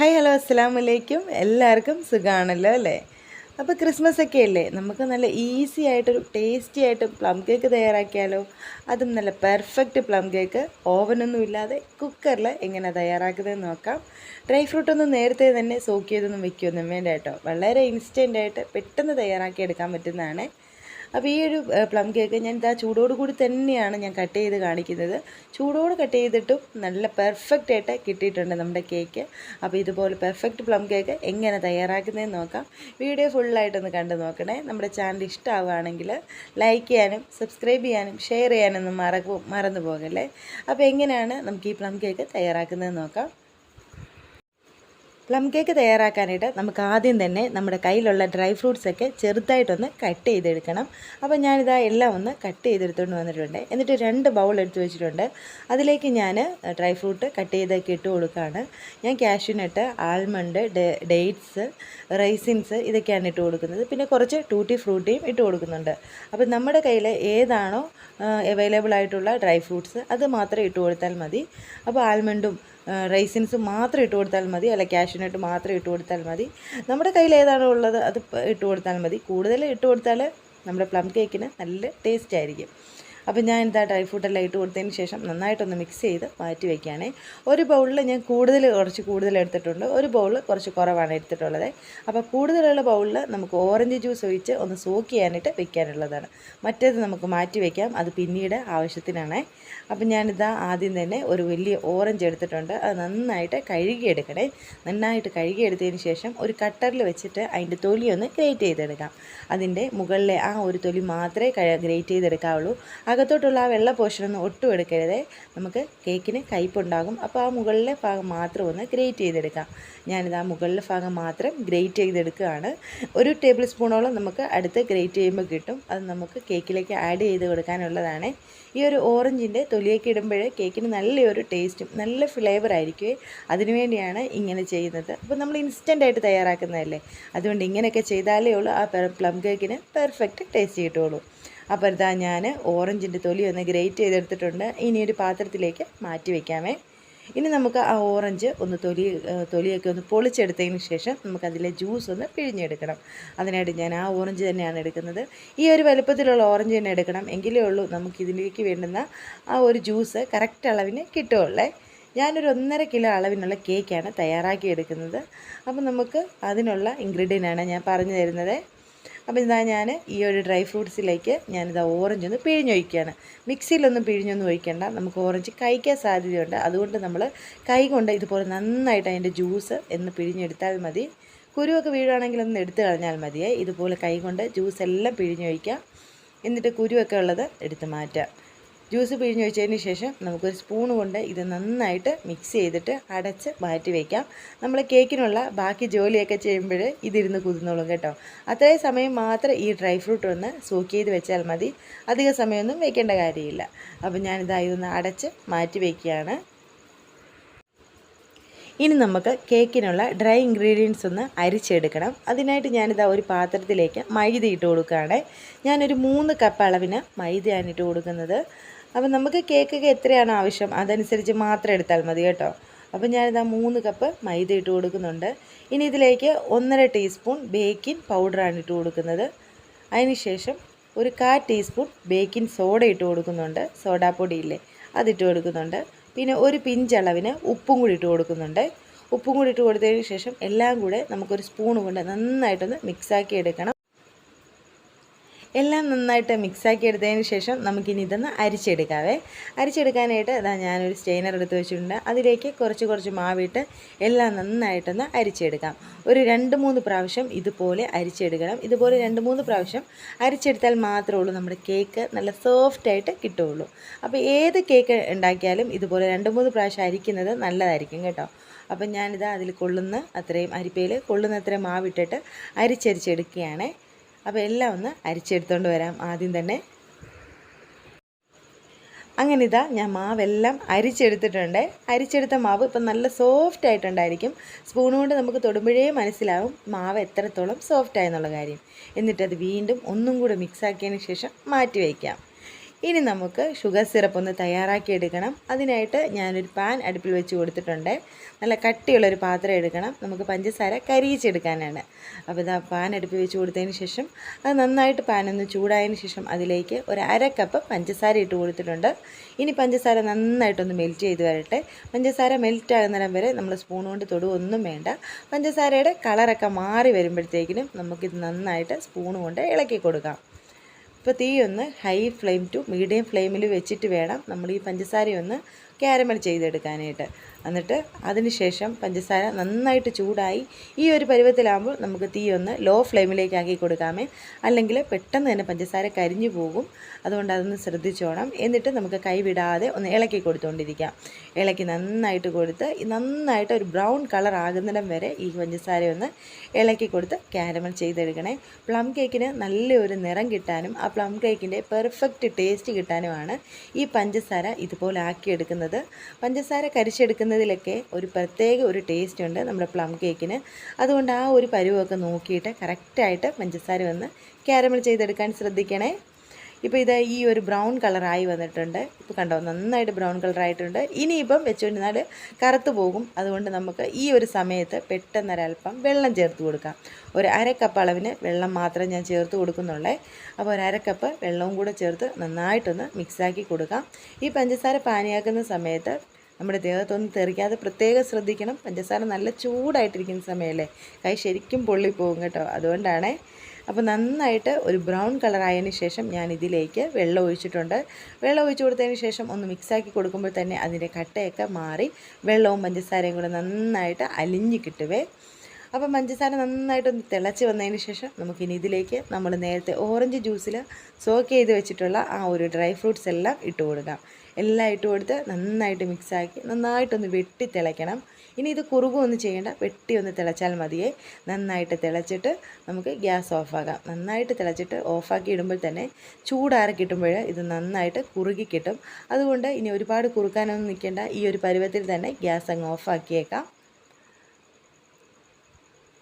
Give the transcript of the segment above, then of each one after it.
Hi hello അസ്സാം വലൈക്കും എല്ലാവർക്കും സുഖമാണല്ലോ അല്ലേ? അപ്പോൾ ക്രിസ്മസ് ഒക്കെ അല്ലേ? നമുക്ക് നല്ല ഈസി ആയിട്ടൊരു ടേസ്റ്റി ആയിട്ട് പ്ലം കേക്ക് തയ്യാറാക്കിയാലോ? അതും നല്ല പെർഫെക്റ്റ് പ്ലം കേക്ക്. ഓവനൊന്നും ഇല്ലാതെ കുക്കറിൽ എങ്ങനെ തയ്യാറാക്കുന്നതെന്ന് നോക്കാം. ഡ്രൈ ഫ്രൂട്ടൊന്നും നേരത്തെ തന്നെ സോക്ക് ചെയ്തൊന്നും വെക്കുകയൊന്നും വേണ്ട കേട്ടോ. വളരെ ഇൻസ്റ്റന്റ് ആയിട്ട് പെട്ടെന്ന് തയ്യാറാക്കി എടുക്കാൻ പറ്റുന്നതാണ്. അപ്പോൾ ഈ ഒരു പ്ലം കേക്ക് ഞാൻ ഇതാ ചൂടോട് കൂടി തന്നെയാണ് ഞാൻ കട്ട് ചെയ്ത് കാണിക്കുന്നത്. ചൂടോട് കട്ട് ചെയ്തിട്ടും നല്ല പെർഫെക്റ്റ് ആയിട്ട് കിട്ടിയിട്ടുണ്ട് നമ്മുടെ കേക്ക് അപ്പോൾ ഇതുപോലെ പെർഫെക്റ്റ് പ്ലം കേക്ക് എങ്ങനെ തയ്യാറാക്കുന്നതെന്ന് നോക്കാം. വീഡിയോ ഫുള്ളായിട്ടൊന്ന് കണ്ടു നോക്കണേ. നമ്മുടെ ചാനൽ ഇഷ്ടമാവുകയാണെങ്കിൽ ലൈക്ക് ചെയ്യാനും സബ്സ്ക്രൈബ് ചെയ്യാനും ഷെയർ ചെയ്യാനൊന്നും മറക്കു മറന്നു പോകല്ലേ? അപ്പോൾ എങ്ങനെയാണ് നമുക്ക് ഈ പ്ലം കേക്ക് തയ്യാറാക്കുന്നതെന്ന് നോക്കാം. പ്ലം കേക്ക് തയ്യാറാക്കാനായിട്ട് നമുക്ക് ആദ്യം തന്നെ നമ്മുടെ കയ്യിലുള്ള ഡ്രൈ ഫ്രൂട്ട്സൊക്കെ ചെറുതായിട്ടൊന്ന് കട്ട് ചെയ്തെടുക്കണം. അപ്പോൾ ഞാനിതാ എല്ലാം ഒന്ന് കട്ട് ചെയ്തെടുത്തുകൊണ്ട് വന്നിട്ടുണ്ട്. എന്നിട്ട് രണ്ട് ബൗൾ എടുത്ത് വെച്ചിട്ടുണ്ട്. അതിലേക്ക് ഞാൻ ഡ്രൈ ഫ്രൂട്ട് കട്ട് ചെയ്തൊക്കെ ഇട്ട് കൊടുക്കുകയാണ് ഞാൻ കാഷ്യൂനട്ട് ആൽമണ്ട് ഡേറ്റ്സ് റൈസിൻസ് ഇതൊക്കെയാണ് ഇട്ട് കൊടുക്കുന്നത്. പിന്നെ കുറച്ച് ടൂട്ടി ഫ്രൂട്ടിയും ഇട്ട് കൊടുക്കുന്നുണ്ട്. അപ്പോൾ നമ്മുടെ കയ്യിൽ ഏതാണോ അവൈലബിൾ ആയിട്ടുള്ള ഡ്രൈ ഫ്രൂട്ട്സ് അത് മാത്രമേ ഇട്ട് കൊടുത്താൽ മതി. അപ്പോൾ ആൽമണ്ടും റൈസിൻസ് മാത്രം ഇട്ട് കൊടുത്താൽ മതി അല്ല കാഷ്യൂനട്ട് മാത്രം ഇട്ട് കൊടുത്താൽ മതി. നമ്മുടെ കയ്യിൽ ഏതാണോ ഉള്ളത് അത് ഇട്ട് കൊടുത്താൽ മതി. കൂടുതൽ ഇട്ട് കൊടുത്താൽ നമ്മുടെ പ്ലം കേക്കിന് നല്ല ടേസ്റ്റ് ആയിരിക്കും. അപ്പോൾ ഞാൻ എന്താ ഡ്രൈ ഫ്രൂട്ടെല്ലാം ഇട്ട് കൊടുത്തതിന് ശേഷം നന്നായിട്ടൊന്ന് മിക്സ് ചെയ്ത് മാറ്റി വയ്ക്കുകയാണ് ഒരു ബൗളിൽ ഞാൻ കൂടുതൽ കുറച്ച് കൂടുതൽ എടുത്തിട്ടുണ്ട്. ഒരു ബൗളിൽ കുറച്ച് കുറവാണ് എടുത്തിട്ടുള്ളത്. അപ്പോൾ കൂടുതലുള്ള ബൗളിൽ നമുക്ക് ഓറഞ്ച് ജ്യൂസ് ഒഴിച്ച് ഒന്ന് സോക്ക് ചെയ്യാനായിട്ട് വെക്കാനുള്ളതാണ്. മറ്റേത് നമുക്ക് മാറ്റി വയ്ക്കാം അത് പിന്നീട് ആവശ്യത്തിനാണ്. അപ്പം ഞാനിതാ ആദ്യം തന്നെ ഒരു വലിയ ഓറഞ്ച് എടുത്തിട്ടുണ്ട്. അത് നന്നായിട്ട് കഴുകിയെടുക്കണേ. നന്നായിട്ട് കഴുകിയെടുത്തതിന് ശേഷം ഒരു കട്ടറിൽ വെച്ചിട്ട് അതിന്റെ തൊലി ഒന്ന് ഗ്രേറ്റ് ചെയ്തെടുക്കാം. അതിന്റെ മുകളിലെ ആ ഒരു തൊലി മാത്രമേ ഗ്രേറ്റ് ചെയ്തെടുക്കാവുള്ളൂ. അകത്തോട്ടുള്ള ആ വെള്ള പോർഷനൊന്നും ഒട്ടും എടുക്കരുത്. നമുക്ക് കേക്കിന് കയ്പുണ്ടാകും. അപ്പോൾ ആ മുകളിലെ ഭാഗം മാത്രം ഒന്ന് ഗ്രേറ്റ് ചെയ്തെടുക്കാം. ഞാനിത് ആ മുകളിലെ ഭാഗം മാത്രം ഗ്രേറ്റ് ചെയ്തെടുക്കുകയാണ്. ഒരു ടേബിൾ സ്പൂണോളം നമുക്ക് അടുത്ത് ഗ്രേറ്റ് ചെയ്യുമ്പോൾ കിട്ടും. അത് നമുക്ക് കേക്കിലേക്ക് ആഡ് ചെയ്ത് കൊടുക്കാനുള്ളതാണ്. ഈ ഒരു ഓറഞ്ചിന്റെ തൊലിയൊക്കെ ഇടുമ്പോൾ കേക്കിന് നല്ലൊരു ടേസ്റ്റും നല്ല ഫ്ലേവർ ആയിരിക്കുമേ അതിനുവേണ്ടിയാണ് ഇങ്ങനെ ചെയ്യുന്നത്. അപ്പോൾ നമ്മൾ ഇൻസ്റ്റന്റായിട്ട് തയ്യാറാക്കുന്നതല്ലേ? അതുകൊണ്ട് ഇങ്ങനെയൊക്കെ ചെയ്താലേ ഉള്ളൂ. ആ പ്ലം കേക്കിന് പെർഫെക്റ്റ് ടേസ്റ്റ് കിട്ടുള്ളൂ അപ്പോൾ ഇതാ ഞാൻ ഓറഞ്ചിന്റെ തൊലി ഒന്ന് ഗ്രേറ്റ് ചെയ്തെടുത്തിട്ടുണ്ട്. ഇനി ഒരു പാത്രത്തിലേക്ക് മാറ്റി വയ്ക്കാമേ ഇനി നമുക്ക് ആ ഓറഞ്ച് ഒന്ന് തൊലി തൊലിയൊക്കെ ഒന്ന് പൊളിച്ചെടുത്തതിന് ശേഷം നമുക്കതിലെ ജ്യൂസ് ഒന്ന് പിഴിഞ്ഞെടുക്കണം. അതിനായിട്ട് ഞാൻ ആ ഓറഞ്ച് തന്നെയാണ് എടുക്കുന്നത്. ഈ ഒരു വലുപ്പത്തിലുള്ള ഓറഞ്ച് തന്നെ എടുക്കണം. എങ്കിലേ ഉള്ളൂ നമുക്കിതിലേക്ക് വേണ്ടുന്ന ആ ഒരു ജ്യൂസ് കറക്റ്റ് അളവിന് കിട്ടുകയുള്ളേ. ഞാനൊരു ഒന്നര കിലോ അളവിനുള്ള കേക്കാണ് തയ്യാറാക്കി എടുക്കുന്നത്. അപ്പോൾ നമുക്ക് അതിനുള്ള ഇൻഗ്രീഡിയന്റാണ് ഞാൻ പറഞ്ഞു തരുന്നത്. അപ്പോൾ ഇതാ ഞാൻ ഈ ഒരു ഡ്രൈ ഫ്രൂട്ട്സിലേക്ക് ഞാനിതാ ഓറഞ്ച് ഒന്ന് പിഴിഞ്ഞൊഴിക്കുകയാണ് മിക്സിയിലൊന്നും പിഴിഞ്ഞൊന്നും ഒഴിക്കേണ്ട. നമുക്ക് ഓറഞ്ച് കഴിക്കാൻ സാധ്യതയുണ്ട്. അതുകൊണ്ട് നമ്മൾ കൈ കൊണ്ട് ഇതുപോലെ നന്നായിട്ട് അതിന്റെ ജ്യൂസ് എന്ന് പിഴിഞ്ഞെടുത്താൽ മതി. കുരുവൊക്കെ വീഴുകയാണെങ്കിൽ ഒന്ന് എടുത്തു കളഞ്ഞാൽ മതിയേ. ഇതുപോലെ കൈ കൊണ്ട് ജ്യൂസ് എല്ലാം പിഴിഞ്ഞൊഴിക്കാം. എന്നിട്ട് കുരുവൊക്കെ ഉള്ളത് എടുത്ത് മാറ്റാം. ജ്യൂസ് പിഴിഞ്ഞ് വെച്ചതിന് ശേഷം നമുക്കൊരു സ്പൂൺ കൊണ്ട് ഇത് നന്നായിട്ട് മിക്സ് ചെയ്തിട്ട് അടച്ച് മാറ്റി വയ്ക്കാം നമ്മൾ കേക്കിനുള്ള ബാക്കി ജോലിയൊക്കെ ചെയ്യുമ്പോൾ ഇതിരുന്ന് കുതിർന്നോളും കേട്ടോ. അത്രയും സമയം മാത്രം ഈ ഡ്രൈ ഫ്രൂട്ട് ഒന്ന് സൂക്ക് ചെയ്ത് വെച്ചാൽ മതി. അധിക സമയമൊന്നും വെക്കേണ്ട കാര്യമില്ല. അപ്പോൾ ഞാനിതാ ഇതൊന്ന് അടച്ച് മാറ്റി വയ്ക്കുകയാണ് ഇനി നമുക്ക് കേക്കിനുള്ള ഡ്രൈ ഇൻഗ്രീഡിയൻസ് ഒന്ന് അരിച്ചെടുക്കണം. അതിനായിട്ട് ഞാനിതാ ഒരു പാത്രത്തിലേക്ക് മൈദ ഇട്ട് കൊടുക്കുകയാണ്. ഞാനൊരു മൂന്ന് കപ്പ് അളവിന് മൈദയാണ് ഇട്ട് കൊടുക്കുന്നത്. അപ്പോൾ നമുക്ക് കേക്കൊക്കെ എത്രയാണോ ആവശ്യം? അതനുസരിച്ച് മാത്രം എടുത്താൽ മതി കേട്ടോ. അപ്പം ഞാനിതാ മൂന്ന് കപ്പ് മൈദ ഇട്ട് കൊടുക്കുന്നുണ്ട്. ഇനി ഇതിലേക്ക് ഒന്നര ടീസ്പൂൺ ബേക്കിംഗ് പൗഡറാണ് ഇട്ട് കൊടുക്കുന്നത്. അതിനുശേഷം ഒരു കാ ടീസ്പൂൺ ബേക്കിംഗ് സോഡ ഇട്ട് കൊടുക്കുന്നുണ്ട്. സോഡാപ്പൊടി ഇല്ലേ? അതിട്ട് കൊടുക്കുന്നുണ്ട്. പിന്നെ ഒരു പിഞ്ചളവിന് ഉപ്പും കൂടി ഇട്ട് കൊടുക്കുന്നുണ്ട്. ഉപ്പും കൂടി ഇട്ട് കൊടുത്തതിന് ശേഷം എല്ലാം കൂടെ നമുക്കൊരു സ്പൂൺ കൊണ്ട് നന്നായിട്ടൊന്ന് മിക്സാക്കി എടുക്കണം. എല്ലാം നന്നായിട്ട് മിക്സാക്കി എടുത്തതിന് ശേഷം നമുക്കിനി ഇതൊന്ന് അരിച്ചെടുക്കാവേ. അരിച്ചെടുക്കാനായിട്ട് അതാ ഞാനൊരു സ്റ്റെയിനർ എടുത്ത് വെച്ചിട്ടുണ്ട്. അതിലേക്ക് കുറച്ച് കുറച്ച് മാവിട്ട് എല്ലാം നന്നായിട്ടൊന്ന് അരിച്ചെടുക്കാം. ഒരു രണ്ട് മൂന്ന് പ്രാവശ്യം ഇതുപോലെ അരിച്ചെടുക്കണം. ഇതുപോലെ രണ്ട് മൂന്ന് പ്രാവശ്യം അരിച്ചെടുത്താൽ മാത്രമേ ഉള്ളൂ നമ്മുടെ കേക്ക് നല്ല സോഫ്റ്റായിട്ട് കിട്ടുകയുള്ളൂ. അപ്പോൾ ഏത് കേക്ക് ഉണ്ടാക്കിയാലും ഇതുപോലെ രണ്ട് മൂന്ന് പ്രാവശ്യം അരിക്കുന്നത് നല്ലതായിരിക്കും കേട്ടോ. അപ്പം ഞാനിത് അതിൽ കൊള്ളുന്ന അത്രയും അരിപ്പയിൽ കൊള്ളുന്ന അത്രയും മാവിട്ടിട്ട് അരിച്ചരിച്ചെടുക്കുകയാണ്. അപ്പോൾ എല്ലാം ഒന്ന് അരിച്ചെടുത്തുകൊണ്ട് വരാം ആദ്യം തന്നെ. അങ്ങനെ ഇതാ ഞാൻ മാവെല്ലാം അരിച്ചെടുത്തിട്ടുണ്ട്. അരിച്ചെടുത്ത മാവ് ഇപ്പം നല്ല സോഫ്റ്റ് ആയിട്ടുണ്ടായിരിക്കും. സ്പൂൺ കൊണ്ട് നമുക്ക് തൊടുമ്പോഴേ മനസ്സിലാവും മാവ് എത്രത്തോളം സോഫ്റ്റ് ആയെന്നുള്ള കാര്യം. എന്നിട്ടത് വീണ്ടും ഒന്നും കൂടെ മിക്സാക്കിയതിന് ശേഷം മാറ്റി വയ്ക്കാം. ഇനി നമുക്ക് ഷുഗർ സിറപ്പ് ഒന്ന് തയ്യാറാക്കി എടുക്കണം. അതിനായിട്ട് ഞാനൊരു പാൻ അടുപ്പിൽ വെച്ച് കൊടുത്തിട്ടുണ്ട്. നല്ല കട്ടിയുള്ളൊരു പാത്രം എടുക്കണം. നമുക്ക് പഞ്ചസാര കരിയിച്ചെടുക്കാനാണ്. അപ്പോൾ ഇതാ പാൻ അടുപ്പിൽ വെച്ച് കൊടുത്തതിന് ശേഷം അത് നന്നായിട്ട് പാൻ ഒന്ന് ചൂടായതിന് ശേഷം അതിലേക്ക് ഒരു അര കപ്പ് പഞ്ചസാര ഇട്ട് കൊടുത്തിട്ടുണ്ട്. ഇനി പഞ്ചസാര നന്നായിട്ടൊന്ന് മെൽറ്റ് ചെയ്ത് വരട്ടെ. പഞ്ചസാര മെൽറ്റ് ആകുന്നിടം വരെ നമ്മൾ സ്പൂൺ കൊണ്ട് തൊടുവൊന്നും വേണ്ട. പഞ്ചസാരയുടെ കളറൊക്കെ മാറി വരുമ്പോഴത്തേക്കിനും നമുക്കിത് നന്നായിട്ട് സ്പൂൺ കൊണ്ട് ഇളക്കി കൊടുക്കാം. ഇപ്പോൾ തീ ഒന്ന് ഹൈ ഫ്ലെയിം ടു മീഡിയം ഫ്ലെയിമിൽ വെച്ചിട്ട് വേണം നമ്മൾ ഈ പഞ്ചസാരയൊന്ന് ക്യാരമൽ ചെയ്തെടുക്കാനായിട്ട്. എന്നിട്ട് അതിനുശേഷം പഞ്ചസാര നന്നായിട്ട് ചൂടായി ഈ ഒരു പരുവത്തിലാകുമ്പോൾ നമുക്ക് തീ ഒന്ന് ലോ ഫ്ലെയിമിലേക്ക് ആക്കി കൊടുക്കാമേ. അല്ലെങ്കിൽ പെട്ടെന്ന് തന്നെ പഞ്ചസാര കരിഞ്ഞു പോകും. അതുകൊണ്ട് അതൊന്ന് ശ്രദ്ധിച്ചോണം. എന്നിട്ട് നമുക്ക് കൈവിടാതെ ഒന്ന് ഇളക്കി കൊടുത്തുകൊണ്ടിരിക്കാം ഇളക്കി നന്നായിട്ട് കൊടുത്ത് നന്നായിട്ട് ഒരു ബ്രൗൺ കളർ ആകുന്നിടം വരെ ഈ പഞ്ചസാര ഒന്ന് ഇളക്കി കൊടുത്ത് ക്യാരമൽ ചെയ്തെടുക്കണേ. പ്ലം കേക്കിന് നല്ലൊരു നിറം കിട്ടാനും ആ പ്ലം കേക്കിന്റെ പെർഫെക്റ്റ് ടേസ്റ്റ് കിട്ടാനുമാണ് ഈ പഞ്ചസാര ഇതുപോലെ ആക്കിയെടുക്കുന്നത്. പഞ്ചസാര കരിച്ചെടുക്കുന്നതിലൊക്കെ ഒരു പ്രത്യേക ഒരു ടേസ്റ്റ് ഉണ്ട് നമ്മുടെ പ്ലം കേക്കിന് അതുകൊണ്ട് ആ ഒരു പരുവമൊക്കെ നോക്കിയിട്ട് കറക്റ്റായിട്ട് പഞ്ചസാര വന്ന് ക്യാരമൽ ചെയ്തെടുക്കാൻ ശ്രദ്ധിക്കണേ. ഇപ്പോൾ ഇത് ഈ ഒരു ബ്രൗൺ കളറായി വന്നിട്ടുണ്ട്. ഇപ്പോൾ കണ്ടോ നന്നായിട്ട് ബ്രൗൺ കളറായിട്ടുണ്ട് ഇനിയിപ്പം വെച്ചുകൊണ്ടിരുന്നാൽ കറുത്ത് പോകും. അതുകൊണ്ട് നമുക്ക് ഈ ഒരു സമയത്ത് പെട്ടെന്നൊരൽപ്പം വെള്ളം ചേർത്ത് കൊടുക്കാം. ഒരു അരക്കപ്പ് കപ്പ് അളവിന് വെള്ളം മാത്രം ഞാൻ ചേർത്ത് കൊടുക്കുന്നുള്ളേ. അപ്പോൾ ഒരു അരക്കപ്പ് കപ്പ് വെള്ളവും കൂടെ ചേർത്ത് നന്നായിട്ടൊന്ന് മിക്സാക്കി കൊടുക്കാം. ഈ പഞ്ചസാര പാനിയാക്കുന്ന സമയത്ത് നമ്മുടെ ദേഹത്തൊന്നും തെറിക്കാതെ പ്രത്യേകം ശ്രദ്ധിക്കണം. പഞ്ചസാര നല്ല ചൂടായിട്ടിരിക്കുന്ന സമയമല്ലേ? കൈ ശരിക്കും പൊള്ളിപ്പോകും കേട്ടോ. അതുകൊണ്ടാണേ അപ്പോൾ നന്നായിട്ട് ഒരു ബ്രൗൺ കളർ ആയതിന് ശേഷം ഞാൻ ഇതിലേക്ക് വെള്ളം ഒഴിച്ചിട്ടുണ്ട്. വെള്ളം ഒഴിച്ചു കൊടുത്തതിന് ശേഷം ഒന്ന് മിക്സാക്കി കൊടുക്കുമ്പോൾ തന്നെ അതിന്റെ കട്ടയൊക്കെ മാറി വെള്ളവും പഞ്ചസാരയും കൂടെ നന്നായിട്ട് അലിഞ്ഞു കിട്ടുവേ. അപ്പോൾ പഞ്ചസാര നന്നായിട്ടൊന്ന് തിളച്ച് വന്നതിന് ശേഷം നമുക്കിനി ഇതിലേക്ക് നമ്മൾ നേരത്തെ ഓറഞ്ച് ജ്യൂസിൽ സോക്ക് ചെയ്ത് വെച്ചിട്ടുള്ള ആ ഒരു ഡ്രൈ ഫ്രൂട്ട്സ് എല്ലാം ഇട്ട് കൊടുക്കാം. എല്ലാം ഇട്ട് കൊടുത്ത് നന്നായിട്ട് മിക്സാക്കി നന്നായിട്ടൊന്ന് വെട്ടി തിളയ്ക്കണം. ഇനി ഇത് കുറുകൊന്നും ചെയ്യേണ്ട. വെട്ടി ഒന്ന് തിളച്ചാൽ മതിയേ. നന്നായിട്ട് തിളച്ചിട്ട് നമുക്ക് ഗ്യാസ് ഓഫാക്കാം നന്നായിട്ട് തിളച്ചിട്ട് ഓഫാക്കി ഇടുമ്പോൾ തന്നെ ചൂടാറി കിട്ടുമ്പോൾ ഇത് നന്നായിട്ട് കുറുകി കിട്ടും. അതുകൊണ്ട് ഇനി ഒരുപാട് കുറുക്കാനൊന്നും നിൽക്കേണ്ട. ഈ ഒരു പരുവത്തിൽ തന്നെ ഗ്യാസ് അങ്ങ് ഓഫാക്കിയേക്കാം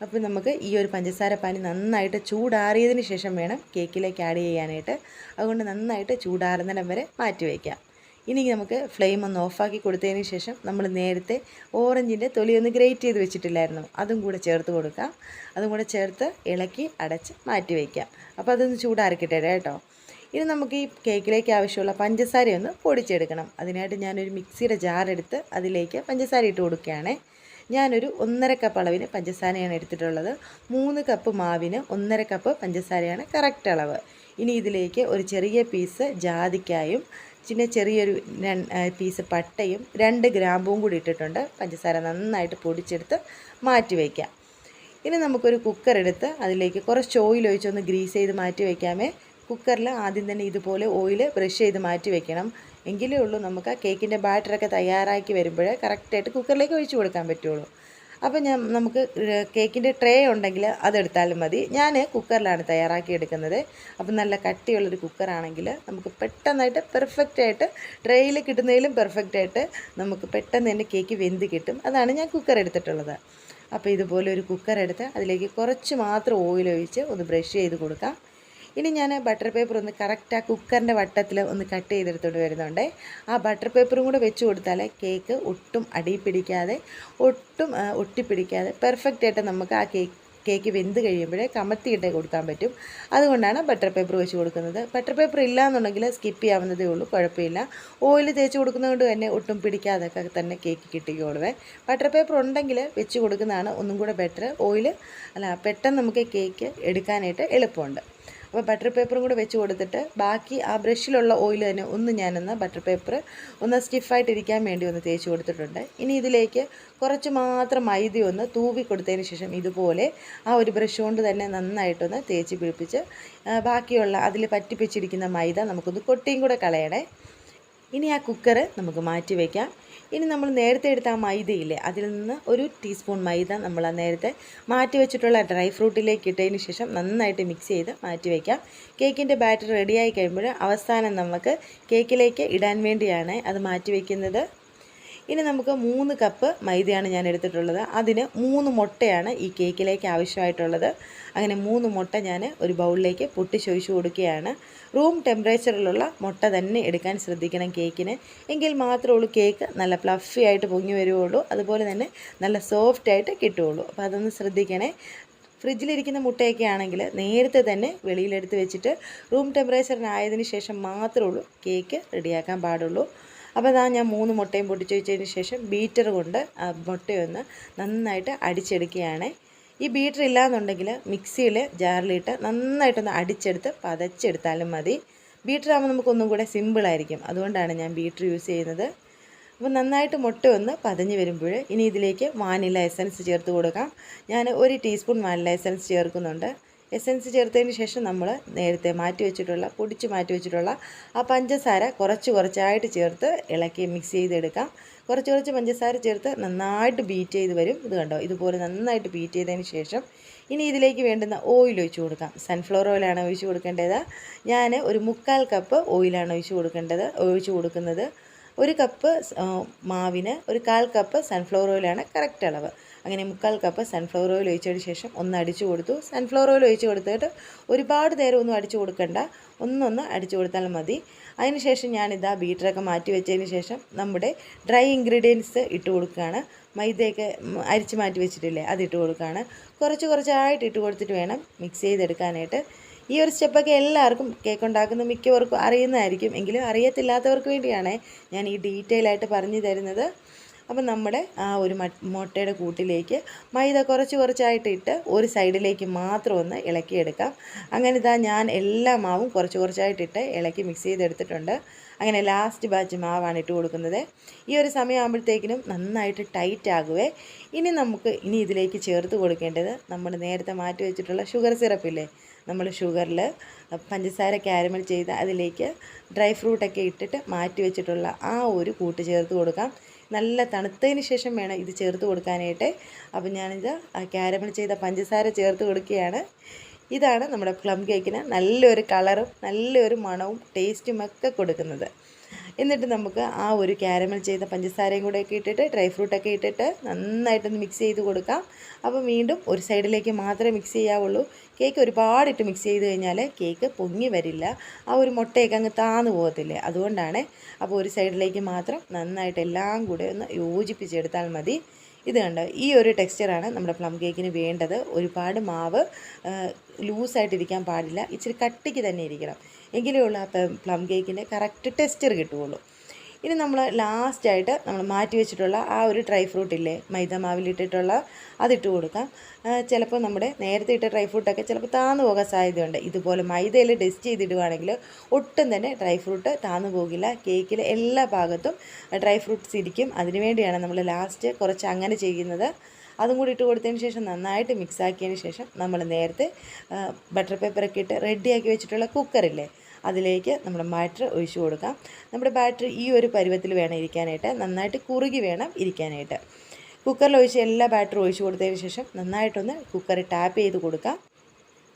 അപ്പോൾ നമുക്ക് ഈ ഒരു പഞ്ചസാര പാനി നന്നായിട്ട് ചൂടാറിയതിന് ശേഷം വേണം കേക്കിലേക്ക് ആഡ് ചെയ്യാനായിട്ട്. അതുകൊണ്ട് നന്നായിട്ട് ചൂടാറുന്നിടം വരെ മാറ്റി വയ്ക്കാം. ഇനി നമുക്ക് ഫ്ലെയിം ഒന്ന് ഓഫാക്കി കൊടുത്തതിന് ശേഷം നമ്മൾ നേരത്തെ ഓറഞ്ചിന്റെ തൊലി ഒന്ന് ഗ്രേറ്റ് ചെയ്ത് വെച്ചിട്ടില്ലായിരുന്നു. അതും കൂടെ ചേർത്ത് കൊടുക്കാം. അതും കൂടെ ചേർത്ത് ഇളക്കി അടച്ച് മാറ്റി വയ്ക്കാം അപ്പോൾ അതൊന്ന് ചൂടാറിക്കിട്ടെ കേട്ടോ. ഇനി നമുക്ക് ഈ കേക്കിലേക്ക് ആവശ്യമുള്ള പഞ്ചസാര ഒന്ന് പൊടിച്ചെടുക്കണം. അതിനായിട്ട് ഞാനൊരു മിക്സിയുടെ ജാറെടുത്ത് അതിലേക്ക് പഞ്ചസാര ഇട്ട് കൊടുക്കുകയാണേ. ഞാനൊരു ഒന്നര കപ്പ് അളവിന് പഞ്ചസാരയാണ് എടുത്തിട്ടുള്ളത്. മൂന്ന് കപ്പ് മാവിന് ഒന്നര കപ്പ് പഞ്ചസാരയാണ് കറക്റ്റ് അളവ്. ഇനി ഇതിലേക്ക് ഒരു ചെറിയ പീസ് ജാതിക്കായും പിന്നെ ചെറിയൊരു പീസ് പട്ടയും രണ്ട് ഗ്രാമ്പും കൂടി ഇട്ടിട്ടുണ്ട്. പഞ്ചസാര നന്നായിട്ട് പൊടിച്ചെടുത്ത് മാറ്റി വയ്ക്കാം. ഇനി നമുക്കൊരു കുക്കർ എടുത്ത് അതിലേക്ക് കുറച്ച് ഓയിൽ ഒഴിച്ചൊന്ന് ഗ്രീസ് ചെയ്ത് മാറ്റി വയ്ക്കാമേ. കുക്കറിൽ ആദ്യം തന്നെ ഇതുപോലെ ഓയിൽ ബ്രഷ് ചെയ്ത് മാറ്റി വെക്കണം. എങ്കിലേ ഉള്ളൂ നമുക്ക് ആ കേക്കിന്റെ ബാറ്ററൊക്കെ തയ്യാറാക്കി വരുമ്പോൾ കറക്റ്റായിട്ട് കുക്കറിലേക്ക് ഒഴിച്ചു കൊടുക്കാൻ പറ്റുള്ളൂ. അപ്പോൾ ഞാൻ നമുക്ക് കേക്കിന്റെ ട്രേ ഉണ്ടെങ്കിൽ അതെടുത്താലും മതി. ഞാൻ കുക്കറിലാണ് തയ്യാറാക്കി എടുക്കുന്നത് അപ്പം നല്ല കട്ടിയുള്ളൊരു കുക്കറാണെങ്കിൽ നമുക്ക് പെട്ടെന്നായിട്ട് പെർഫെക്റ്റ് ആയിട്ട് ട്രേയിൽ കിട്ടുന്നതിലും പെർഫെക്റ്റ് ആയിട്ട് നമുക്ക് പെട്ടെന്ന് തന്നെ കേക്ക് വെന്ത് കിട്ടും. അതാണ് ഞാൻ കുക്കർ എടുത്തിട്ടുള്ളത്. അപ്പോൾ ഇതുപോലെ ഒരു കുക്കർ എടുത്ത് അതിലേക്ക് കുറച്ച് മാത്രം ഓയിൽ ഒഴിച്ച് ഒന്ന് ബ്രഷ് ചെയ്ത് കൊടുക്കാം. ഇനി ഞാൻ ബട്ടർ പേപ്പർ ഒന്ന് കറക്റ്റ് ആ കുക്കറിന്റെ വട്ടത്തിൽ ഒന്ന് കട്ട് ചെയ്തെടുത്തോണ്ട് വരുന്നുണ്ട്. ആ ബട്ടർ പേപ്പറും കൂടെ വെച്ച് കൊടുത്താൽ കേക്ക് ഒട്ടും അടി പിടിക്കാതെ ഒട്ടും ഒട്ടിപ്പിടിക്കാതെ പെർഫെക്റ്റ് ആയിട്ട് നമുക്ക് ആ കേക്ക് കേക്ക് വെന്ത് കഴിയുമ്പോഴേ കമത്തിയിട്ടേ കൊടുക്കാൻ പറ്റും. അതുകൊണ്ടാണ് ബട്ടർ പേപ്പർ വെച്ച് കൊടുക്കുന്നത്. ബട്ടർ പേപ്പർ ഇല്ല എന്നുണ്ടെങ്കിൽ സ്കിപ്പ് ചെയ്യാവുന്നതേ ഉള്ളൂ കുഴപ്പമില്ല. ഓയിൽ തേച്ച് കൊടുക്കുന്നതുകൊണ്ട് തന്നെ ഒട്ടും പിടിക്കാതൊക്കെ തന്നെ കേക്ക് കിട്ടിക്കോളുവേ. ബട്ടർ പേപ്പർ ഉണ്ടെങ്കിൽ വെച്ച് കൊടുക്കുന്നതാണ് ഒന്നും കൂടെ ബെറ്റർ ഓയിൽ അല്ല പെട്ടെന്ന് നമുക്ക് കേക്ക് എടുക്കാനായിട്ട് എളുപ്പമുണ്ട്. അപ്പോൾ ബട്ടർ പേപ്പറും കൂടെ വെച്ച് കൊടുത്തിട്ട് ബാക്കി ആ ബ്രഷിലുള്ള ഓയിൽ തന്നെ ഒന്ന് ഞാനൊന്ന് ബട്ടർ പേപ്പർ ഒന്ന് സ്റ്റിഫായിട്ടിരിക്കാൻ വേണ്ടി ഒന്ന് തേച്ച് കൊടുത്തിട്ടുണ്ട്. ഇനി ഇതിലേക്ക് കുറച്ച് മാത്രം മൈദ ഒന്ന് തൂവി കൊടുത്തതിന് ശേഷം ഇതുപോലെ ആ ഒരു ബ്രഷ് കൊണ്ട് തന്നെ നന്നായിട്ടൊന്ന് തേച്ച് പിടിപ്പിച്ച് ബാക്കിയുള്ള അതിൽ പറ്റിപ്പിച്ചിരിക്കുന്ന മൈദ നമുക്കൊന്ന് കൊട്ടിയും കൂടെ കളയണേ. ഇനി ആ കുക്കർ നമുക്ക് മാറ്റി വയ്ക്കാം ഇനി നമ്മൾ നേരത്തെ എടുത്ത ആ മൈദയില്ലേ അതിൽ നിന്ന് ഒരു ടീസ്പൂൺ മൈദ നമ്മൾ ആ നേരത്തെ മാറ്റി വെച്ചിട്ടുള്ള ഡ്രൈ ഫ്രൂട്ടിലേക്ക് ഇട്ടതിന് ശേഷം നന്നായിട്ട് മിക്സ് ചെയ്ത് മാറ്റി വയ്ക്കാം കേക്കിന്റെ ബാറ്റർ റെഡിയായി കഴിയുമ്പോൾ അവസാനം നമുക്ക് കേക്കിലേക്ക് ഇടാൻ വേണ്ടിയാണ് അത് മാറ്റി വയ്ക്കുന്നത് ഇനി നമുക്ക് മൂന്ന് കപ്പ് മൈദയാണ് ഞാൻ എടുത്തിട്ടുള്ളത്. അതിന് മൂന്ന് മുട്ടയാണ് ഈ കേക്കിലേക്ക് ആവശ്യമായിട്ടുള്ളത്. അങ്ങനെ മൂന്ന് മുട്ട ഞാൻ ഒരു ബൗളിലേക്ക് പൊട്ടിച്ചൊഴിച്ചു കൊടുക്കുകയാണ്. റൂം ടെമ്പറേച്ചറിലുള്ള മുട്ട തന്നെ എടുക്കാൻ ശ്രദ്ധിക്കണം കേക്കിന് എങ്കിൽ മാത്രമേ ഉള്ളൂ കേക്ക് നല്ല ഫ്ലഫി ആയിട്ട് പൊങ്ങി വരുവുള്ളൂ. അതുപോലെ തന്നെ നല്ല സോഫ്റ്റ് ആയിട്ട് കിട്ടുകയുള്ളൂ അപ്പോൾ അതൊന്ന് ശ്രദ്ധിക്കണേ. ഫ്രിഡ്ജിലിരിക്കുന്ന മുട്ടയൊക്കെ ആണെങ്കിൽ നേരത്തെ തന്നെ വെളിയിലെടുത്ത് വെച്ചിട്ട് റൂം ടെമ്പറേച്ചറിനായതിനു ശേഷം മാത്രമേ ഉള്ളൂ കേക്ക് റെഡിയാക്കാൻ പാടുള്ളൂ. അപ്പോൾ അതാ ഞാൻ മൂന്ന് മുട്ടയും പൊട്ടിച്ച് വെച്ചതിന് ശേഷം ബീറ്റർ കൊണ്ട് ആ മുട്ടയൊന്ന് നന്നായിട്ട് അടിച്ചെടുക്കുകയാണ്. ഈ ബീറ്റർ ഇല്ലാന്നുണ്ടെങ്കിൽ മിക്സിയിൽ ജാറിലിട്ട് നന്നായിട്ടൊന്ന് അടിച്ചെടുത്ത് പതച്ചെടുത്താലും മതി. ബീറ്റർ ആകുമ്പോൾ നമുക്കൊന്നും കൂടെ സിമ്പിളായിരിക്കും അതുകൊണ്ടാണ് ഞാൻ ബീറ്റർ യൂസ് ചെയ്യുന്നത്. അപ്പോൾ നന്നായിട്ട് മുട്ട ഒന്ന് പതഞ്ഞ് വരുമ്പോൾ ഇനി ഇതിലേക്ക് വാനില എസൻസ് ചേർത്ത് കൊടുക്കാം. ഞാൻ ഒരു ടീസ്പൂൺ വാനില എസൻസ് ചേർക്കുന്നുണ്ട്. എസൻസ് ചേർത്തതിന് ശേഷം നമ്മൾ നേരത്തെ മാറ്റി വെച്ചിട്ടുള്ള പൊടിച്ച് മാറ്റി വെച്ചിട്ടുള്ള ആ പഞ്ചസാര കുറച്ച് കുറച്ചായിട്ട് ചേർത്ത് ഇളക്കി മിക്സ് ചെയ്തെടുക്കാം. കുറച്ച് കുറച്ച് പഞ്ചസാര ചേർത്ത് നന്നായിട്ട് ബീറ്റ് ചെയ്ത് വരും. ഇത് കണ്ടോ? ഇതുപോലെ നന്നായിട്ട് ബീറ്റ് ചെയ്തതിന് ശേഷം ഇനി ഇതിലേക്ക് വേണ്ടുന്ന ഓയിൽ ഒഴിച്ച് കൊടുക്കാം. സൺഫ്ലവർ ഓയിലാണ് ഒഴിച്ച് കൊടുക്കേണ്ടത്. ഞാൻ ഒരു മുക്കാൽ കപ്പ് ഓയിലാണ് ഒഴിച്ച് കൊടുക്കേണ്ടത് ഒഴിച്ച് കൊടുക്കുന്നത്. ഒരു കപ്പ് മാവിന് ഒരു കാൽ കപ്പ് സൺഫ്ലവർ ഓയിലാണ് കറക്റ്റ് അളവ്. അങ്ങനെ മുക്കാൽ കപ്പ് സൺഫ്ലവർ ഓയിൽ ഒഴിച്ചതിന് ശേഷം ഒന്ന് അടിച്ചു കൊടുത്തു. സൺഫ്ലവർ ഓയിൽ ഒഴിച്ചു കൊടുത്തിട്ട് ഒരുപാട് നേരം ഒന്നും അടിച്ചു കൊടുക്കണ്ട. ഒന്നൊന്ന് അടിച്ചു കൊടുത്താൽ മതി. അതിനുശേഷം ഞാനിതാ ബീറ്ററൊക്കെ മാറ്റി വെച്ചതിന് ശേഷം നമ്മുടെ ഡ്രൈ ഇൻഗ്രീഡിയൻസ് ഇട്ട് കൊടുക്കുകയാണ്. മൈദയൊക്കെ അരിച്ച് മാറ്റി വെച്ചിട്ടില്ലേ അത് ഇട്ട് കൊടുക്കുകയാണ്. കുറച്ച് കുറച്ചായിട്ട് ഇട്ട് കൊടുത്തിട്ട് വേണം മിക്സ് ചെയ്തെടുക്കാനായിട്ട്. ഈ ഒരു സ്റ്റെപ്പൊക്കെ എല്ലാവർക്കും കേക്ക് ഉണ്ടാക്കുന്ന മിക്കവർക്കും അറിയുന്നതായിരിക്കും. എങ്കിലും അറിയത്തില്ലാത്തവർക്ക് വേണ്ടിയാണ് ഞാൻ ഈ ഡീറ്റെയിൽ ആയിട്ട് പറഞ്ഞു തരുന്നത്. അപ്പം നമ്മുടെ ആ ഒരു മുട്ടയുടെ കൂട്ടിലേക്ക് മൈദ കുറച്ച് കുറച്ചായിട്ട് ഇട്ട് ഒരു സൈഡിലേക്ക് മാത്രം ഒന്ന് ഇളക്കിയെടുക്കാം അങ്ങനെ ഇതാ ഞാൻ എല്ലാ മാവും കുറച്ച് കുറച്ചായിട്ടിട്ട് ഇളക്കി മിക്സ് ചെയ്തെടുത്തിട്ടുണ്ട്. അങ്ങനെ ലാസ്റ്റ് ബാച്ച് മാവാണ് ഇട്ട് കൊടുക്കുന്നത്. ഈ ഒരു സമയമാകുമ്പോഴത്തേക്കിനും നന്നായിട്ട് ടൈറ്റ് ആകുവേ. ഇനി നമുക്ക് ഇനി ഇതിലേക്ക് ചേർത്ത് കൊടുക്കേണ്ടത് നമ്മൾ നേരത്തെ മാറ്റി വെച്ചിട്ടുള്ള ഷുഗർ സിറപ്പില്ലേ നമ്മൾ ഷുഗറിൽ പഞ്ചസാര ക്യാരമൽ ചെയ്ത് അതിലേക്ക് ഡ്രൈ ഫ്രൂട്ടൊക്കെ ഇട്ടിട്ട് മാറ്റി വെച്ചിട്ടുള്ള ആ ഒരു കൂട്ട് ചേർത്ത് കൊടുക്കാം. നല്ല തണുത്തതിന് ശേഷം വേണം ഇത് ചേർത്ത് കൊടുക്കാനായിട്ട്. അപ്പോൾ ഞാനിത് ക്യാരമൽ ചെയ്ത പഞ്ചസാര ചേർത്ത് കൊടുക്കുകയാണ്. ഇതാണ് നമ്മുടെ പ്ലം കേക്കിന് നല്ലൊരു കളറും നല്ലൊരു മണവും ടേസ്റ്റും ഒക്കെ കൊടുക്കുന്നത്. എന്നിട്ട് നമുക്ക് ആ ഒരു കാരമൽ ചെയ്ത പഞ്ചസാരയും കൂടെ ഒക്കെ ഇട്ടിട്ട് ഡ്രൈ ഫ്രൂട്ടൊക്കെ ഇട്ടിട്ട് നന്നായിട്ടൊന്ന് മിക്സ് ചെയ്ത് കൊടുക്കാം. അപ്പോൾ വീണ്ടും ഒരു സൈഡിലേക്ക് മാത്രമേ മിക്സ് ചെയ്യാവുള്ളൂ. കേക്ക് ഒരുപാടിട്ട് മിക്സ് ചെയ്ത് കഴിഞ്ഞാൽ കേക്ക് പൊങ്ങി വരില്ല. ആ ഒരു മുട്ടയൊക്കെ അങ്ങ് താന്നു പോകത്തില്ലേ? അതുകൊണ്ടാണ് അപ്പോൾ ഒരു സൈഡിലേക്ക് മാത്രം നന്നായിട്ട് എല്ലാം കൂടെ ഒന്ന് യോജിപ്പിച്ചെടുത്താൽ മതി. ഇത് കണ്ടോ? ഈ ഒരു ടെക്സ്ചറാണ് നമ്മുടെ പ്ലം കേക്കിന് വേണ്ടത്. ഒരുപാട് മാവ് ലൂസായിട്ടിരിക്കാൻ പാടില്ല. ഇച്ചിരി കട്ടിക്ക് തന്നെ ഇരിക്കണം. എങ്കിലേ ഉള്ളൂ ആ പ്ലം കേക്കിന്റെ കറക്റ്റ് ടെക്സ്ചർ കിട്ടുകയുള്ളൂ. ഇനി നമ്മൾ ലാസ്റ്റായിട്ട് നമ്മൾ മാറ്റി വെച്ചിട്ടുള്ള ആ ഒരു ഡ്രൈ ഫ്രൂട്ട് ഇല്ലേ മൈദ മാവിലിട്ടിട്ടുള്ള അതിട്ട് കൊടുക്കാം. ചിലപ്പോൾ നമ്മുടെ നേരത്തെ ഇട്ട ഡ്രൈ ഫ്രൂട്ടൊക്കെ ചിലപ്പോൾ താന്നു പോകാൻ സാധ്യതയുണ്ട്. ഇതുപോലെ മൈദയിൽ ടെസ്റ്റ് ചെയ്തിടുകയാണെങ്കിൽ ഒട്ടും തന്നെ ഡ്രൈ ഫ്രൂട്ട് താന്നു പോകില്ല. കേക്കിലെ എല്ലാ ഭാഗത്തും ഡ്രൈ ഫ്രൂട്ട്സ് ഇരിക്കും. അതിനുവേണ്ടിയാണ് നമ്മൾ ലാസ്റ്റ് കുറച്ച് അങ്ങനെ ചെയ്യുന്നത്. അതും കൂടി ഇട്ട് കൊടുത്തതിന് ശേഷം നന്നായിട്ട് മിക്സ് ആക്കിയതിന് ശേഷം നമ്മൾ നേരത്തെ ബട്ടർ പേപ്പറൊക്കെ ഇട്ട് റെഡിയാക്കി വെച്ചിട്ടുള്ള കുക്കറില്ലേ അതിലേക്ക് നമ്മുടെ ബാറ്റർ ഒഴിച്ചു കൊടുക്കാം. നമ്മുടെ ബാറ്റർ ഈ ഒരു പരുവത്തിൽ വേണം ഇരിക്കാനായിട്ട് നന്നായിട്ട് കുറുകി വേണം ഇരിക്കാനായിട്ട്. കുക്കറിൽ ഒഴിച്ച് എല്ലാ ബാറ്ററും ഒഴിച്ചു കൊടുത്തതിന് ശേഷം നന്നായിട്ടൊന്ന് കുക്കർ ടാപ്പ് ചെയ്ത് കൊടുക്കാം.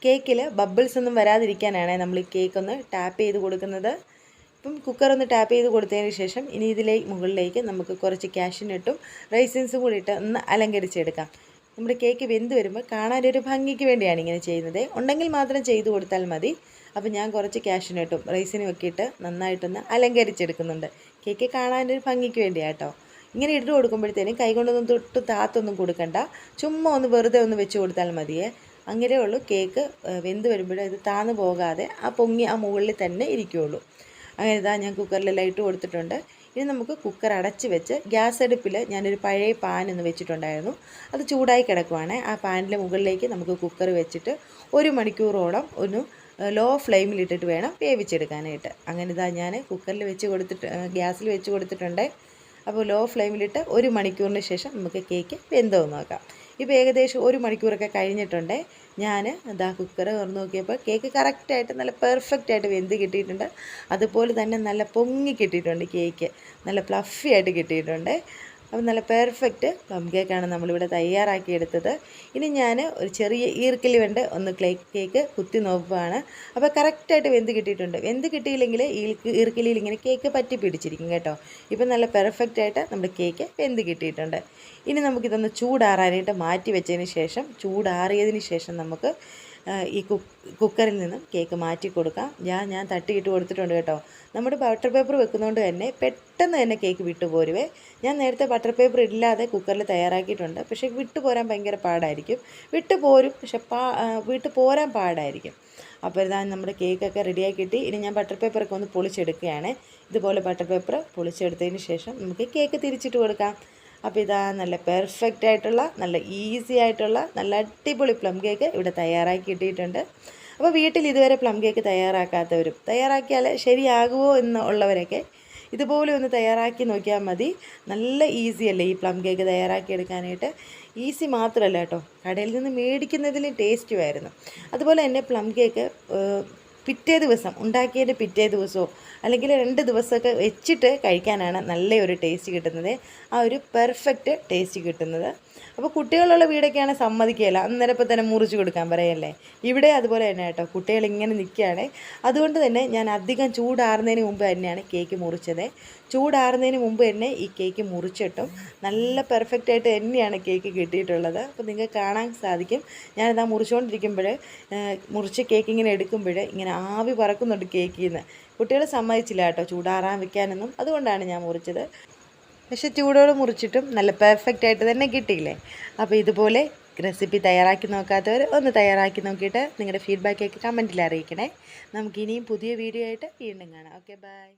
കേക്കിൽ ബബിൾസ് ഒന്നും വരാതിരിക്കാനാണ് നമ്മൾ ഈ കേക്ക് ഒന്ന് ടാപ്പ് ചെയ്ത് കൊടുക്കുന്നത്. ഇപ്പം കുക്കർ ഒന്ന് ടാപ്പ് ചെയ്ത് കൊടുത്തതിന് ശേഷം ഇനി ഇതിലെ മുകളിലേക്ക് നമുക്ക് കുറച്ച് ക്യാഷിനിട്ടും റൈസിൻസും കൂടി ഇട്ട് ഒന്ന് അലങ്കരിച്ചെടുക്കാം. നമ്മുടെ കേക്ക് വെന്ത് വരുമ്പോൾ കാണാനൊരു ഭംഗിക്ക് വേണ്ടിയാണ് ഇങ്ങനെ ചെയ്യുന്നത്. ഉണ്ടെങ്കിൽ മാത്രം ചെയ്ത് കൊടുത്താൽ മതി. അപ്പോൾ ഞാൻ കുറച്ച് ക്യാഷിനിട്ടും റൈസിനും ഒക്കെ ഇട്ട് നന്നായിട്ടൊന്ന് അലങ്കരിച്ചെടുക്കുന്നുണ്ട്. കേക്ക് കാണാനൊരു ഭംഗിക്ക് വേണ്ടിയാട്ടോ ഇങ്ങനെ ഇട്ട് കൊടുക്കുമ്പോഴത്തേനും കൈകൊണ്ടൊന്നും തൊട്ട് താത്തൊന്നും കൊടുക്കണ്ട. ചുമ്മാ ഒന്ന് വെറുതെ ഒന്ന് വെച്ച് കൊടുത്താൽ മതിയേ. അങ്ങനെ ഉള്ളൂ. കേക്ക് വെന്ത് വരുമ്പോഴും ഇത് താന്ന് പോകാതെ ആ പൊങ്ങി ആ മുകളിൽ തന്നെ ഇരിക്കുകയുള്ളൂ അങ്ങനെ ഇതാ ഞാൻ കുക്കറിൽ ലൈറ്റ് കൊടുത്തിട്ടുണ്ട്. ഇനി നമുക്ക് കുക്കർ അടച്ച് വെച്ച് ഗ്യാസ് അടുപ്പിൽ ഞാനൊരു പഴയ പാൻ എന്ന് വെച്ചിട്ടുണ്ടായിരുന്നു. അത് ചൂടായി കിടക്കുവാണ്. ആ പാനിന്റെ മുകളിലേക്ക് നമുക്ക് കുക്കർ വെച്ചിട്ട് ഒരു മണിക്കൂറോളം ഒന്ന് ലോ ഫ്ലെയിമിലിട്ടിട്ട് വേണം വേവിച്ചെടുക്കാനായിട്ട്. അങ്ങനെ ഇതാ ഞാൻ കുക്കറിൽ വെച്ച് കൊടുത്തിട്ട് ഗ്യാസിൽ വെച്ച് കൊടുത്തിട്ടുണ്ട്. അപ്പോൾ ലോ ഫ്ലെയിമിലിട്ട് ഒരു മണിക്കൂറിന് ശേഷം നമുക്ക് കേക്ക് വെന്തോ നോക്കാം. ഇപ്പോൾ ഏകദേശം ഒരു മണിക്കൂറൊക്കെ കഴിഞ്ഞിട്ടുണ്ട്. ഞാൻ എന്താ കുക്കർ തുറന്ന് നോക്കിയപ്പോൾ കേക്ക് കറക്റ്റായിട്ട് നല്ല പെർഫെക്റ്റ് ആയിട്ട് വെന്ത് കിട്ടിയിട്ടുണ്ട്. അതുപോലെ തന്നെ നല്ല പൊങ്ങി കിട്ടിയിട്ടുണ്ട് കേക്ക് നല്ല പ്ലഫി ആയിട്ട് കിട്ടിയിട്ടുണ്ട്. അപ്പോൾ നല്ല പെർഫെക്റ്റ് പ്ലം കേക്കാണ് നമ്മളിവിടെ തയ്യാറാക്കിയെടുത്തത് ഇനി ഞാൻ ഒരു ചെറിയ ഈർക്കലി വേണ്ട ഒന്ന് ക്ലേ കേക്ക് കുത്തി നോക്കുകയാണ് അപ്പോൾ കറക്റ്റായിട്ട് വെന്ത് കിട്ടിയിട്ടുണ്ട്. വെന്ത് കിട്ടിയില്ലെങ്കിൽ ഈർക്ക് ഈർക്കലിയിൽ ഇങ്ങനെ കേക്ക് പറ്റി പിടിച്ചിരിക്കും കേട്ടോ. ഇപ്പം നല്ല പെർഫെക്റ്റായിട്ട് നമ്മുടെ കേക്ക് വെന്ത് കിട്ടിയിട്ടുണ്ട്. ഇനി നമുക്കിതൊന്ന് ചൂടാറാനായിട്ട് മാറ്റി വെച്ചതിന് ശേഷം ചൂടാറിയതിന് ശേഷം നമുക്ക് ഈ കുക്കറിൽ നിന്നും കേക്ക് മാറ്റി കൊടുക്കാം. ഞാൻ ഞാൻ തട്ടിയിട്ട് കൊടുത്തിട്ടുണ്ട് കേട്ടോ. നമ്മുടെ ബട്ടർ പേപ്പർ വെക്കുന്നതുകൊണ്ട് തന്നെ പെട്ടെന്ന് തന്നെ കേക്ക് വിട്ടുപോരുവേ ഞാൻ നേരത്തെ ബട്ടർ പേപ്പർ ഇല്ലാതെ കുക്കറിൽ തയ്യാറാക്കിയിട്ടുണ്ട്. പക്ഷേ വിട്ടു പോരാൻ ഭയങ്കര പാടായിരിക്കും. വിട്ടു പോരും പക്ഷെ പാ ആ, വിട്ടു പോരാൻ പാടായിരിക്കും. അപ്പോൾ ഇതാ നമ്മുടെ കേക്കൊക്കെ റെഡിയാക്കി കിട്ടി. ഇനി ഞാൻ ബട്ടർ പേപ്പറൊക്കെ ഒന്ന് പൊളിച്ചെടുക്കുകയാണ്. ഇതുപോലെ ബട്ടർ പേപ്പർ പൊളിച്ചെടുത്തതിന് ശേഷം നമുക്ക് കേക്ക് തിരിച്ചിട്ട് കൊടുക്കാം. അപ്പോൾ ഇതാ നല്ല പെർഫെക്റ്റ് ആയിട്ടുള്ള നല്ല ഈസി ആയിട്ടുള്ള നല്ല അടിപൊളി പ്ലം കേക്ക് ഇവിടെ തയ്യാറാക്കി കിട്ടിയിട്ടുണ്ട്. അപ്പോൾ വീട്ടിൽ ഇതുവരെ പ്ലം കേക്ക് തയ്യാറാക്കാത്തവരും തയ്യാറാക്കിയാൽ ശരിയാകുമോ എന്ന് ഉള്ളവരൊക്കെ ഇതുപോലെ ഒന്ന് തയ്യാറാക്കി നോക്കിയാൽ മതി. നല്ല ഈസി അല്ലേ ഈ പ്ലം കേക്ക് തയ്യാറാക്കി എടുക്കാനായിട്ട്? ഈസി മാത്രമല്ല കേട്ടോ. കടയിൽ നിന്ന് മേടിക്കുന്നതിൽ ടേസ്റ്റുമായിരുന്നു അതുപോലെ തന്നെ പ്ലം കേക്ക് പിറ്റേ ദിവസം ഉണ്ടാക്കിയതിന്റെ പിറ്റേ ദിവസമോ അല്ലെങ്കിൽ രണ്ട് ദിവസമൊക്കെ വെച്ചിട്ട് കഴിക്കാനാണ് നല്ലൊരു ടേസ്റ്റ് കിട്ടുന്നത്. ആ ഒരു പെർഫെക്റ്റ് ടേസ്റ്റ് കിട്ടുന്നത്. അപ്പോൾ കുട്ടികളുള്ള വീടൊക്കെയാണ് സമ്മതിക്കുകയില്ല. അന്നേരം ഇപ്പം തന്നെ മുറിച്ച് കൊടുക്കാൻ പറയല്ലേ? ഇവിടെ അതുപോലെ തന്നെ കേട്ടോ. കുട്ടികൾ ഇങ്ങനെ നിൽക്കുകയാണ്. അതുകൊണ്ട് തന്നെ ഞാൻ അധികം ചൂടാറുന്നതിന് മുമ്പ് തന്നെയാണ് കേക്ക് മുറിച്ചത്. ചൂടാറുന്നതിന് മുമ്പ് തന്നെ ഈ കേക്ക് മുറിച്ചിട്ടും നല്ല പെർഫെക്റ്റ് ആയിട്ട് തന്നെയാണ് കേക്ക് കിട്ടിയിട്ടുള്ളത്. അപ്പോൾ നിങ്ങൾക്ക് കാണാൻ സാധിക്കും. ഞാനിതാ മുറിച്ചുകൊണ്ടിരിക്കുമ്പോൾ മുറിച്ച് കേക്ക് ഇങ്ങനെ എടുക്കുമ്പോൾ ഇങ്ങനെ ആവി പറക്കുന്നുണ്ട് കേക്കിൽ നിന്ന്. കുട്ടികൾ സമ്മതിച്ചില്ല കേട്ടോ ചൂടാറാൻ വെക്കാനൊന്നും. അതുകൊണ്ടാണ് ഞാൻ മുറിച്ചത്. പക്ഷെ ചൂടോട് മുറിച്ചിട്ടും നല്ല പെർഫെക്റ്റ് ആയിട്ട് തന്നെ കിട്ടിയില്ലേ? അപ്പോൾ ഇതുപോലെ റെസിപ്പി തയ്യാറാക്കി നോക്കാത്തവർ ഒന്ന് തയ്യാറാക്കി നോക്കിയിട്ട് നിങ്ങളുടെ ഫീഡ്ബാക്കൊക്കെ കമന്റിൽ അറിയിക്കണേ. നമുക്കിനിയും പുതിയ വീഡിയോ ആയിട്ട് വീണ്ടും കാണാം. Okay bye